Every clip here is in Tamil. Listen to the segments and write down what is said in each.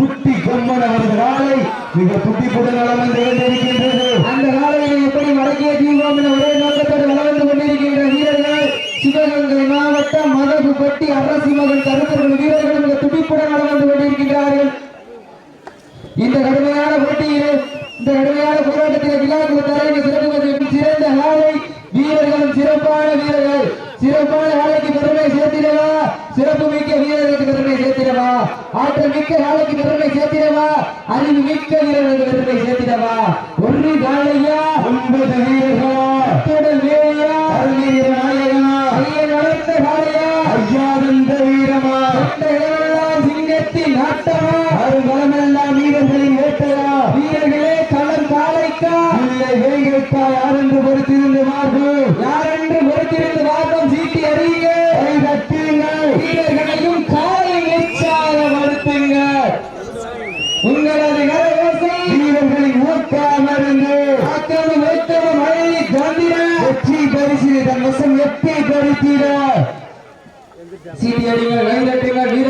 குட்டி பொம்மன் அவரது காலை மிக துட்டிப்புடன் வளம் வந்து கொண்டிருக்கின்றது அந்த காலையை எப்படி மடக்கிய தீவிரம் என ஒரே நோக்கத்தோடு வளர்ந்து கொண்டிருக்கின்ற வீரர்கள் சிவகங்கை மாவட்டம் மதகு மதகுப்பட்டி அரசி மகன் கருத்தர்கள் வீரர்கள் மிக துடிப்புடன் வளர்ந்து கொண்டிருக்கின்றார்கள். இந்த கடுமையான போட்டியிலே இந்த கடுமையான போராட்டத்தில் விழாக்குழு தலைமை சிறப்பு சிறந்த ஆலை வீரர்களும் சிறப்பான வீரர்கள் சிறப்பான ஆலைக்கு பெருமை சேர்த்து சிறப்பு மிக்க வீரர்களுக்கு பெருமை சேர்த்திடவா. ஆற்றல் மிக்க ஆலைக்கு பெருமை சேர்த்திடவா. அறிவு மிக்க வீரர்களுக்கு பெருமை சேர்த்திடவா. ஒன்று காலையா? ஒன்பது வீரர்களா? அத்துடன் வேலையா அருள்வீர நாயகனா? ஐயன் வளர்த்த காலையா ஐயானந்த வீரமா? அந்த இடமெல்லாம் சிங்கத்தின் நாட்டமா அருங்கலமெல்லாம் வீரர்களின் வேட்டையா? வீரர்களே களம் காலைக்கா இல்லை வேங்கத்தா யாரென்று பொறுத்திருந்து மார்பு Si viene la vida, que la vida.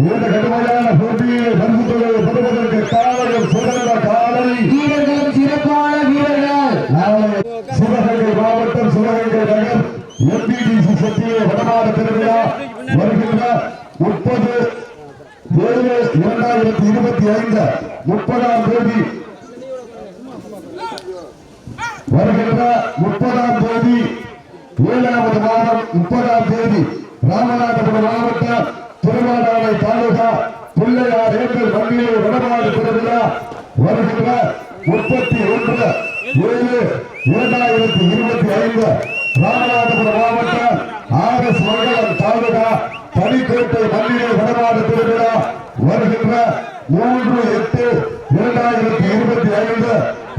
இந்த கடுமையான போட்டியை பரிசு தொகையை பெறுவதற்கு காலையில் சிறந்த காலை வீரர்களும் சிறப்பான வீரர்கள். சிவகங்கை மாவட்டம் சிவகங்கை நகர் எம்பிடிசி சத்திய வடமாடு திருவிழா வருகின்ற முப்பது ஏழு இரண்டாயிரத்தி இருபத்தி ஐந்து முப்பதாம் தேதி வருகின்ற முப்பதாம் தேதி ஏழாவது மாதம் முப்பதாம் தேதி ராமநாதபுரம் மாவட்டம் திருவாடானை தாலுகா பிள்ளையார் ஏக்கல் வண்டியை வடமாடு திருவிழா வருகின்ற முப்பத்தி ஒன்று ஏழு இரண்டாயிரத்தி இருபத்தி ஐந்து ராமநாதபுரம் மாவட்டம் ஆர் எஸ் மங்கலம் தாலுகா தனிக்கோட்டை மல்லிகை வடமாடு திருவிழா வருகின்ற மூன்று எட்டு இரண்டாயிரத்தி இருபத்தி ஐந்து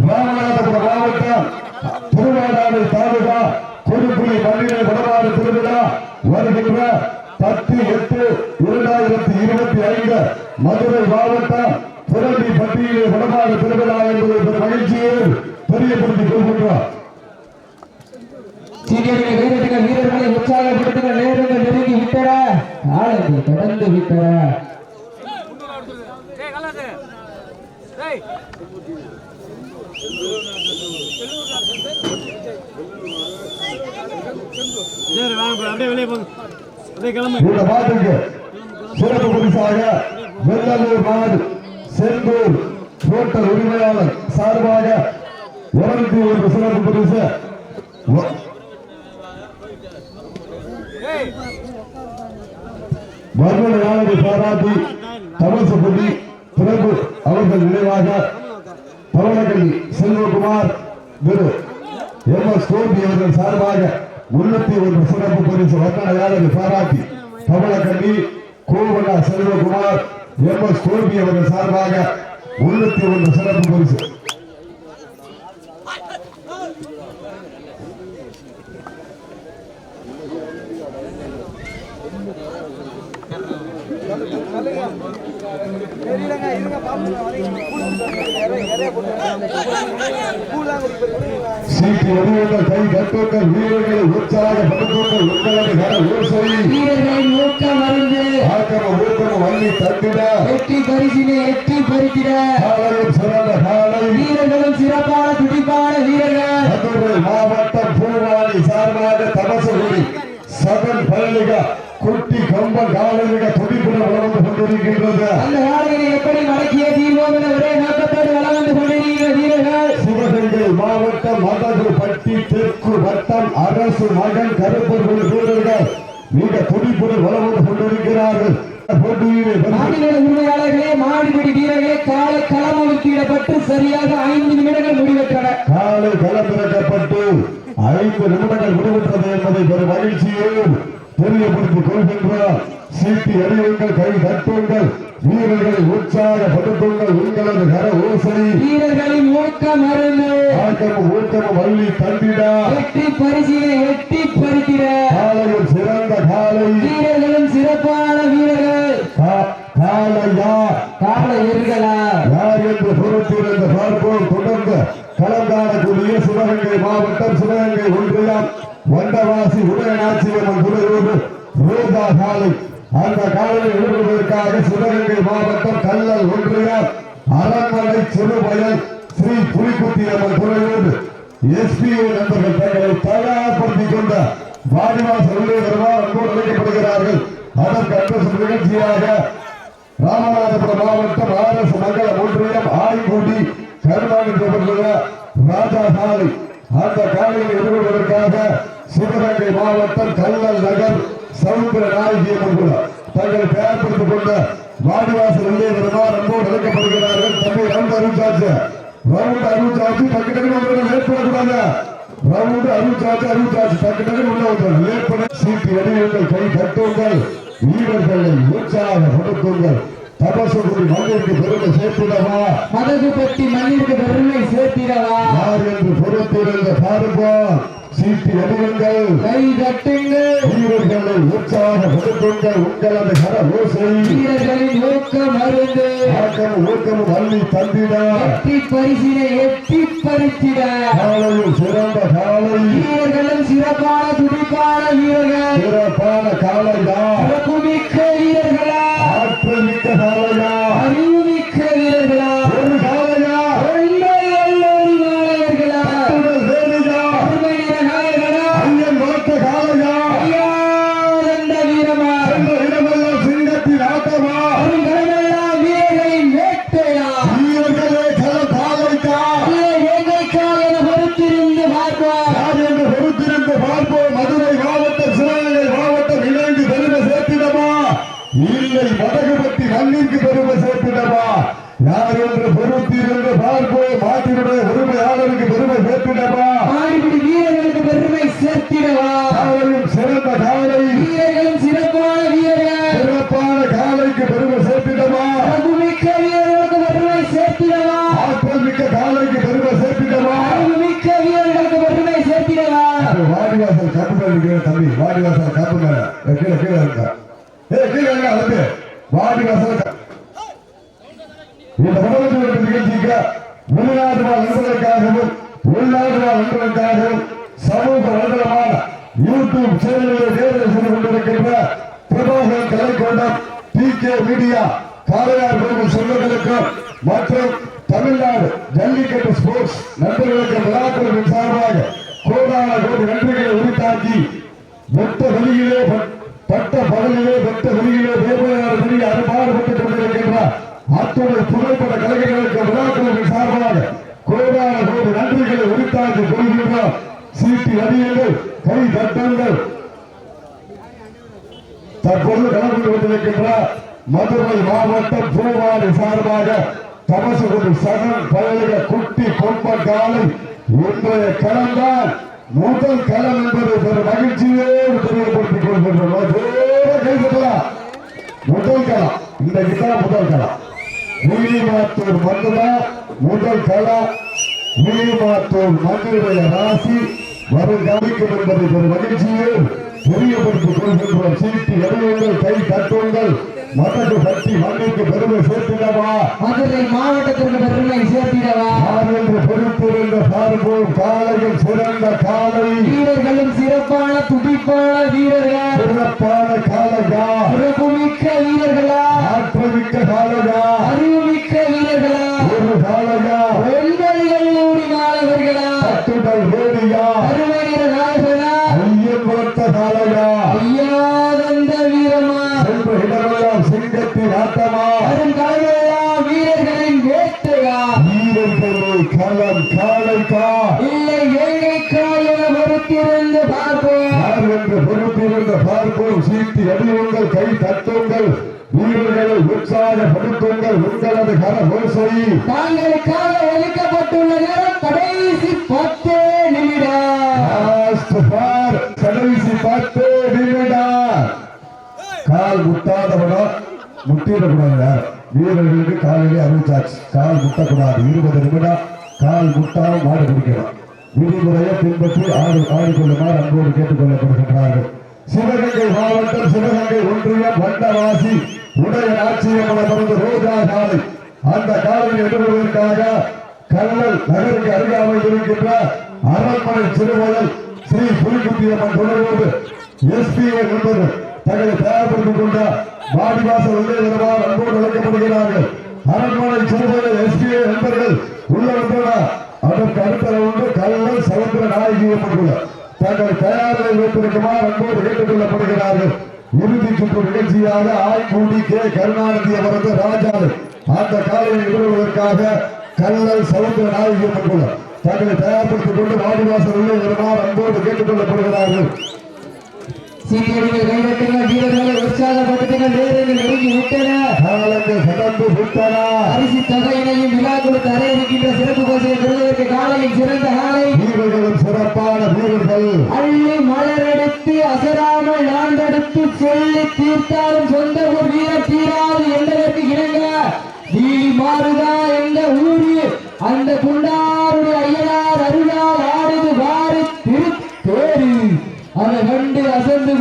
ராமநாதபுரம் மாவட்டம் திருவாடானை தாலுகா கொடுப்புலி மல்லிகை வடமாடு திருவிழா வருகின்ற பத்து எட்டு இரண்டாயிரத்தி இருபத்தி ஐந்து மதுரை மாவட்டம் புரண்டி பட்டியலை வடமாடு திருவிழா என்பதை பெரும் மகிழ்ச்சியோடு தெரியப்படுத்திக் கொள்கின்றோம் சீரியர்கள் வீரர்கள் வீரர்களை உற்சாகப்படுத்துங்க நேரங்கள் நெருங்கி விட்டன காலங்கள் கடந்து விட்டன டேய் கல்லாது டேய் சரி வாங்க. அப்படியே வெளியே போங்க. அப்படியே கிளம்பு. இந்த பாட்டுக்கு சிறப்பு பரிசாக வெள்ளலூர் நாடு செந்தூர் ஹோட்டல் உரிமையாளர் சார்பாக இருநூத்தி ஒரு சிறப்பு பரிசு வர்ணனையாளரை பாராட்டி தமசுபதி பிறகு அவர்கள் நினைவாக பவனகல்லி செல்வகுமார் குரு எம் எஸ் கோபி அவர்கள் சார்பாக முன்னூத்தி ஒன்று சிறப்பு பரிசு வர்ணனையாளரை பாராட்டி பவனகல்லி கோவண்ணா செல்வகுமார் எம் எஸ் கோபி அவர்கள் சார்பாக முன்னூத்தி ஒன்று சிறப்பு பரிசு Thank you. கை கட்டுங்கள் வீரர்களை உற்சாகப்படுத்துங்கள் உங்களது கர ஓசை வீரர்களின் ஊக்கம் மருந்து. ஆக்கம ஊக்கம வள்ளி தந்திட வெற்றி பரிசினை எட்டி பறித்திட காலையும் சிறந்த காலை வீரர்களும் சிறப்பான துடிப்பான வீரர்கள் மாவட்டம் பூவாணி சார்பாக தமசகுடி சதன் பழனிக குட்டி கம்பன் காலையிக துடிப்புடன் வளர்ந்து கொண்டிருக்கின்றது அந்த காலையை எப்படி மடக்கிய தீர்வோம் என ஒரே நோக்கத்தோடு வளர்ந்து கொண்டிருக்கிற வீரர்கள் சிவகங்கை மாவட்டம் மதகு பட்டி தெற்கு வட்டம் அரசு மகன் கருப்பர்கள் வீரர்கள் மிக துடிப்புடன் வளர்ந்து கொண்டிருக்கிறார்கள். மாடுபிடி வீரர்களே காலை களமொழுக்கிடப்பட்டு சரியாக ஐந்து நிமிடங்கள் முடிவெற்றன. காலை களமிறக்கப்பட்டு ஐந்து நிமிடங்கள் முடிவுற்றது என்பதை பெரும் மகிழ்ச்சியோடு தெரியப்படுத்திக் கொள்கின்றார் சீட்டி அறிவுங்கள் கை தட்டுங்கள். வீரர்களை உற்சாகப்படுத்துங்கள். உங்களது கர ஓசை. வீரர்களின் ஊக்கம் அருந்து ஆட்டமும் ஊட்டமும் வள்ளி தந்திடா. எட்டி பரிசினை எட்டி பறிக்கிற. காலையில் சிறந்த காலை. வீரர்களும் சிறப்பான வீரர்கள். காலையா? கால எருகளா? யார் என்று பொறுத்திருந்த பார்ப்போம். தொடர்ந்து களங்காணக்கூடிய சிவகங்கை மாவட்டம் சிவகங்கை ஒன்றியம் வண்டவாசி உதயநாச்சியம்மன் துறையோடு ரோஜா காலை. அந்த காலையில் எதிர்கொள்வதற்காக சிவகங்கை மாவட்டம் கல்லல் ஒன்றியம் அரண்மனை சிறுபயல் ஸ்ரீ புலிக்குத்தி அம்மன் துறையோடு எஸ்பிஓ நண்பர்கள் தங்களை தயார்படுத்திக் கொண்ட வாடிவாசல் உள்ளே வருவார் அன்போடு அழைக்கப்படுகிறார்கள். அதற்கு அட்ரஸ் நிகழ்ச்சியாக ராமநாதபுரம் மாவட்டம் ஆர் எஸ் மங்கலம் ஒன்றியம் ஆய்குடி கருணாநிதி ராஜா சாலை. அந்த காலையில் எதிர்கொள்வதற்காக சிவகங்கை மாவட்டம் கல்லல் நகர் சமுத்திர நாயகி மங்குளம் தங்கள் பெயர்படுத்திக் கொண்ட வாடிவாசல் உள்ளே வருமாறு அன்போடு அழைக்கப்படுகிறார்கள். தம்பி ரவுண்ட் அறிவிச்சாச்சு ரவுண்ட் அறிவிச்சாச்சு டக்கு டக்கு லேட் பண்ணக்கூடாது ரவுண்ட் அறிவிச்சாச்சு அறிவிச்சாச்சு டக்கு டக்கு உள்ள லேட் பண்ண சீட்டு அடியுங்கள் கை தட்டுங்கள். வீரர்களை உற்சாகப்படுத்துங்கள் தபசுகுடி மண்ணிற்கு பெருமை சேர்த்திடவா? மதகுபட்டி மண்ணிற்கு பெருமை சேர்த்திடவா? யார் என்று பொறுத்திருந்த பார்ப்போம் சீட்டு அடியுங்கள் கை தட்டுங்கள். வீரர்களை உற்சாகப்படுத்துங்கள் உங்களது கர ஓசை. வீரர்களின் ஊக்கம் அருந்து. ஆக்கமும் ஊக்கமும் அள்ளி தந்திட. எட்டி பரிசினை எட்டி பறித்திட. காலையில் சிறந்த காலை. வீரர்களும் சிறப்பான துடிப்பான வீரர்கள். சிறப்பான காலையா சிறப்புமிக்க வீரர்களா ஆற்றல் மிக்க காலையா அறிவுமிக்க வீரர்களா ஒரு காலையா ஒன்றையொரு மாணவர்களா உங்கள் வேலையா அருமை நிற நாயகனா ஐயன் வளர்த்த காலையா ஐயானந்த வீரமா என்ற இடமெல்லாம் சிங்கத்தின் ஆட்டமா அருங்கலமெல்லாம் வீரர்களின் வேட்டையா வீரர்களே கல காலைக்கா ஏங்கைக்கா என பொறுத்திருந்து பார்ப்போம் யார் என்று பொறுத்திருந்து பார்ப்போம் மதுரை மாவட்டம் சிவகங்கை மாவட்டம் இணைந்து பெருமை சேர்த்திடமா இல்லை மதகுபட்டி மண்ணிற்கு பெருமை சேர்த்திடமா யார் என்று பொறுத்திருந்து பார்ப்போம் மாட்டினுடைய உரிமையாளருக்கு பெருமை சேர்த்திடமா ஆடிபிடி வீரர்களுக்கு பெருமை சேர்த்திடவா காலையும் சிறந்த காலை வீரர்களும் சிறப்பான வீரர்கள் சிறப்பான காலைக்கு பெருமை சேர்த்திடமா பிரபுமிக்க வீரர்களுக்கு பெருமை சேர்த்திடவா ஆற்றல் மிக்க காலைக்கு பெருமை சேர்த்திடமா அறிவுமிக்க வீரர்களுக்கு பெருமை சேர்த்திடவா வாடிவாசல் கப்பு மேல இருக்கிற தம்பி வாடிவாசல் கப்பு மேல ஏ, கீழே கீழே இருக்க ஏ கீழே இருக்க வந்து வாடிவாசல் க- இந்த உணவு நிகழ்ச்சிக்கு வெளிநாட்டு வாழ் நண்பர்களுக்காகவும் உள்நாட்டு வாழ் நண்பர்களுக்காகவும் சமூக வலைதளமான யூடியூப் சேனலில் தேர்தல் செய்து கொண்டிருக்கின்ற Prabhakaran கலைக்கொண்டம் T K media Kalaiyar Kovil சொந்தங்களுக்கும் மற்றும் தமிழ்நாடு ஜல்லிக்கட்டு ஸ்போர்ட்ஸ் நண்பர்களுக்கு விழாக்களின் சார்பாக கோடான கோடி நன்றிகளை உரித்தாக்கி வெட்ட வழியிலே பட்ட பகலிலே வெட்ட வழியிலே தேவையான வெளியே அறுபாடுபட்டுக் கொண்டிருக்கின்ற அத்துணை புகைப்பட கலைஞர்கள் விழாக்குழுவின் சார்பாக கோடான கைகளை உரித்தாக்கி கொள்கின்றோம் சீட்டி அடியுங்கள் கை தட்டங்கள். தற்போது கலந்து கொண்டிருக்கின்ற மதுரை மாவட்டம் பூவாடி சார்பாக தமசு கொண்டு சகன் பயலுக குட்டி கொம்ப காலை இன்றைய களம்தான் முதல் களம் என்பது பெரும் மகிழ்ச்சியோடு தெரியப்படுத்திக் கொள்கின்றோம். முதல் களம் இன்றைக்கு தான் முதல் களம் நீலிமாத்தூர் மண்ணுதான் முதல் களம் நீலிமாத்தூர் மண்ணுடைய ராசி வரும் கவனிக்கும் என்பதை பெரும் மகிழ்ச்சியோடு தெரியப்படுத்திக் கொள்கின்றோம். சீட்டி எறியுங்கள் கை தட்டுங்கள். மதகு கட்டி மண்ணுக்கு பெருமை சேர்த்திடவா? மதுரை மாவட்டத்திற்கு பெருமை சேர்த்திடவா? என்று பொறுத்திருந்த பார்ப்போம் காலையில் சிறந்த காலை. வீரர்களும் சிறப்பான துடிப்பான வீரர்கள் சிறப்பான காலையா சிறப்புமிக்க வீரர்களா ஆற்றமிக்க காலையா அறிவுமிக்க வீரர்களா ஒரு காலையா வெண்மணிகள் ஊடி மாணவர்களா தட்டுடல் வேடியா அருமை நிற நாயகனா ஐயன் வளர்த்த காலையா ஐயாதந்த வீரமா சென்ற இடமெல்லாம் சிங்கத்தின் ஆட்டமா அருங்கலையா வீரர்களின் வேட்டையா வீரர்களே களம் காலைக்கா? இல்லை ஏழைக்கா என பொறுத்திருந்து பார்ப்போம். யார் என்று பொறுத்திருந்த பார்ப்போம். சீட்டி அடியுங்கள் கை தட்டுங்கள் வீரர்களை உற்சாகப்படுத்துங்கள். உங்களது கர ஓசை. தாங்களுக்காக ஒதுக்கப்பட்டுள்ள நேரம் கடைசி பத்து நிமிடம். கடைசி பத்து நிமிடம். கால் முட்டாதவனா? முட்டிடக்கூடாது வீரர்களுக்கு காலையிலே அறிவிச்சாச்சு கால் முட்டக்கூடாது. இருபது நிமிடம் கால் முட்டால் மாடு பிடிக்கணும் விதிமுறையை பின்பற்றி ஆடு ஆடிக்கொள்ளுமாறு அன்போடு கேட்டுக்கொள்ளப்படுகின்றார்கள். சிவகங்கை மாவட்டம் சிவகங்கை ஒன்றியம் வண்டவாசி உடைய ஆட்சியமன ரோஜா சாலை. அந்த காலையில் எதிர்கொள்வதற்காக கல்லல் நகருக்கு அருகாமல் இருக்கின்ற அரண்மனை சிறுவர்கள் ஸ்ரீ புலிகுட்டியம்மன் தொடர்போடு எஸ்பிஐ நண்பர்கள் தங்களை தயார்படுத்திக் கொண்ட வாடிவாசல் உள்ளே வருவார் அன்போடு அழைக்கப்படுகிறார்கள். அரண்மனை சிறுவயல் எஸ்பிஐ நண்பர்கள் உள்ள வந்தோட அதற்கு அடுத்த ஒன்று கல்லல் சமுத்திர நாயகி தங்கள் தயாரிலை வைத்திருக்குமாறு அன்போடு கேட்டுக் கொள்ளப்படுகிறார்கள் இறுதி சுற்று நிகழ்ச்சியாக ஆய்கூடி கே. கருணாநிதி அவரது ராஜா அந்த காலையை எதிர்கொள்வதற்காக கல்லல் சமுத்திர நாயகி அம்மன் தங்களை தயார்படுத்திக் கொண்டு வாடிவாசல் உள்ளே வருமாறு அன்போடு கேட்டுக் கொள்ளப்படுகிறார்கள் சீனியர்கள் கைதட்டுங்கள் வீரர்களை உற்சாகப்படுத்துங்கள் நேரங்கள் நெருங்கி விட்டன. காலங்கள் கடந்து விட்டன. பரிசு தொகையினையும் விழா கொடுத்து அறை இருக்கின்ற சிறப்பு பரிசை பெறுவதற்கு காலையில் சிறந்த காலை. வீரர்களும் சிறப்பான வீரர்கள். அள்ளி மலரெடுத்து அசராமல் நான்கெடுத்து சொல்லி தீர்த்தாலும் சொந்த ஊர் வீரர் தீராது என்பதற்கு இணங்க. நீலி மாறுதா எங்க ஊரு அந்த குண்டாருடைய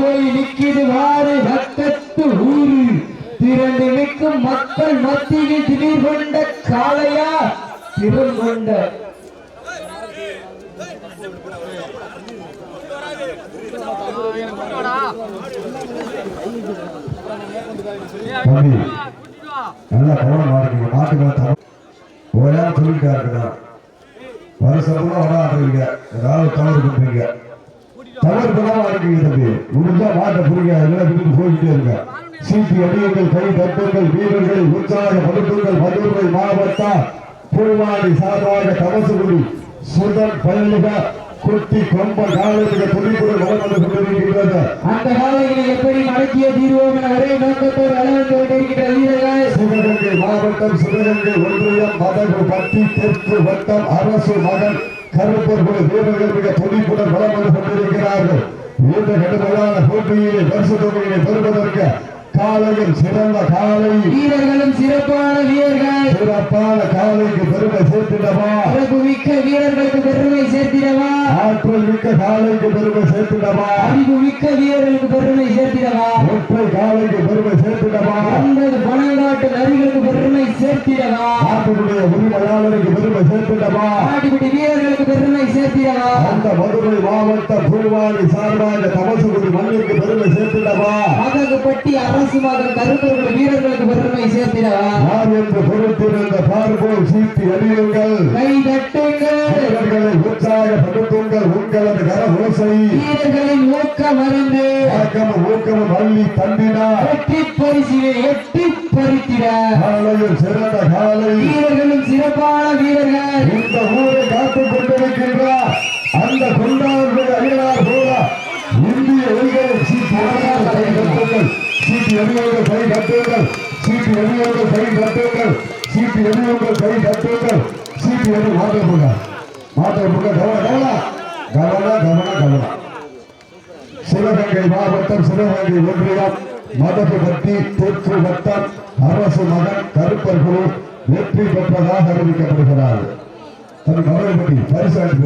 போய் நிக்கிது வாரு பக்கத்து ஊரு. திரண்டு நிற்கும் மக்கள் மத்தியில் திடீர் கொண்ட காளையா? திறம் கொண்ட. தம்பி நல்லா கவனமா இருக்கீங்க மாட்டுக்கு வீரர்களை உற்சாகப்படுத்துங்கள் மதுரை மாவட்டம் பூவாடி சார்பாக தமசுகுடி சுதன் பயணிக குட்டி கொம்ப காலத்துக்கு துணிப்புடன் வளம் வந்து கொண்டிருக்கிறது அந்த காலையில் எப்படி மடக்கிய தீர்வோம் என ஒரே நோக்கத்தோடு வளர்ந்து கொண்டிருக்கின்ற வீரர்கள்? சிவகங்கை மாவட்டம் சிவகங்கை ஒன்றியம் மதகு பட்டி தெற்கு வட்டம் அரசு மகன் கருப்பர்கள் வீரர்கள் மிக வளம் வந்து கொண்டிருக்கிறார்கள். இந்த கடுமையான போட்டியிலே பரிசு தொகையினை பெறுவதற்கு காலையில் சிறந்த காலை. வீரர்களும் சிறப்பான வீரர்கள். சிறப்பான காலைக்கு பெருமை சேர்த்திடவா சிறப்பு மிக்க வீரர்களுக்கு பெருமை சேர்த்திடவா ஆற்றல் மிக்க காலைக்கு பெருமை சேர்த்திடவா? அறிவு மிக்க வீரர்களுக்கு பெருமை சேர்த்திடவா? ஒற்றை காலைக்கு பெருமை சேர்த்திடவா? ஒன்பது பணங்காட்டு நரிகளுக்கு பெருமை சேர்த்திடவா? நாட்டுடைய உரிமையாளருக்கு பெருமை சேர்த்திடவா? ஆட்டுக்குட்டி வீரர்களுக்கு பெருமை சேர்த்திடவா? அந்த மதுரை மாவட்ட பூர்வாணி சார்பாக தமசுகுடி மண்ணிற்கு பெருமை சேர்த்திடவா? மதகுப்பட்டி அரசு மகன் கருப்பர்கள் வீரர்களுக்கு பெருமை சேர்த்திடவா? பார்ப்போம் சீட்டி வீரர்களை உற்சாகப்படுத்துங்கள் உங்களது கர ஓசை வீரர்களின் ஊக்க மருந்து ஆக்கமும் ஊக்கமும் அள்ளி தந்தினார் வெற்றி பரிசினை எட்டி பறித்திட காலையில் சிறந்த காலை. வீரர்களும் சிறப்பான வீரர்கள். இந்த ஊரை காத்துக் கொண்டிருக்கின்றார். அந்த கொண்டாடுடைய அடியார் போல இந்திய ஒளிகளை சீட்டி அடியார் கை கட்டுங்கள். சீட்டி அடியோடு கை கட்டுங்கள். சீட்டி அடியோடு கை கட்டுங்கள் சீட்டி அடியோடு கை கட்டுங்கள் சீட்டி அடி மாட்ட போங்க மாட்ட போங்க கவன கவன கவன கவன கவன சிவகங்கை மாவட்டம் சிவகங்கை மதகு பக்தி தெற்கு வட்டம் அரசு மகன் கருப்பர் வெற்றி பெற்றதாக அறிவிக்கப்படுகிறார். தன் மகளை பற்றி பரிசாட்டு